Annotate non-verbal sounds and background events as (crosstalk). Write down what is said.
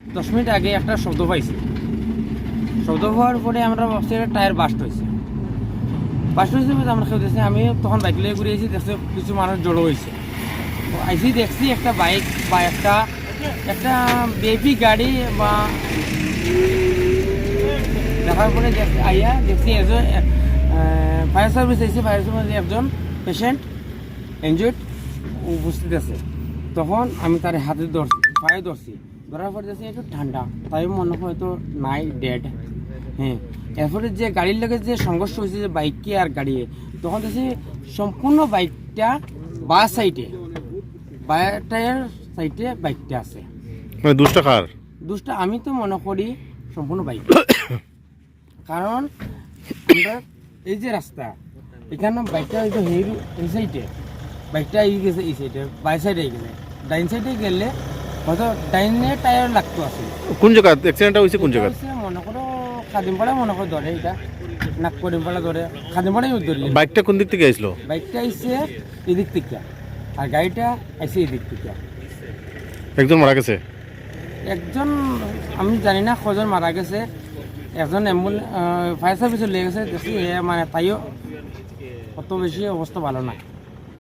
দশ মিনিট আগে একটা শব্দ পাইছি। শব্দ পাওয়ার পরে আমরা ভাবছি একটা টায়ার বাস্ট হয়েছে বাস্ট হয়েছে বলতে আমরা খেয়ে আমি তখন বাইক লিয়ে ঘুরে এসে দেখছি কিছু মানুষ জড়ো হয়েছে আইসি দেখছি একটা বাইক বা একটা একটা বেবি গাড়ি বা দেখার পরে আইয়া দেখছি একজন ফায়ার সার্ভিস এসে ফায়ার সার্ভিস একজন পেশেন্ট এনজয়েড উপস্থিত আছে। তখন আমি তার হাতে ধরছি, পায়ে ধরছি। ধরার পরে দেখছি একটু ঠান্ডা, তাই মনে হয় তো নাই ডেড হ্যাঁ এরপরে যে গাড়ির লাগে যে সংঘর্ষ হয়েছে, যে বাইকে আর গাড়ি, তখন দেখছি সম্পূর্ণ বাইকটা বা সাইডে বা সাইডে বাইকটা আছে। মানে দুষ্টা কার? দুষ্টা আমি তো মনে করি সম্পূর্ণ বাইক। (coughs) কারণ আমরা এই যে রাস্তা এখানে বাইকটা হয়তো হেই এই সাইডে বাইকটা এই গেছে এই সাইডে বাই সাইডে গেছে। ডাইন সাইডে গেলে হয়তো ডাইনে টায়ার লাগতো আছে। কোন জায়গা? অ্যাক্সিডেন্টটা হয়েছে কোন জায়গা মনে করো খাদিমপাড়া মনে করো ধরে এটা নাগপরিমপাড়া ধরে খাদিমপাড়াই ধরলে বাইকটা কোন দিক থেকে আসলো বাইকটা আইসে এদিক থেকে আর গাড়িটা আইসে এদিক থেকে। একজন মারা গেছে? একজন, আমি জানি না কজন মারা গেছে। একজন অ্যাম্বুলেন্স ফায়ার সার্ভিসে লেগে গেছে দেখছি মানে তাইও অত বেশি অবস্থা ভালো না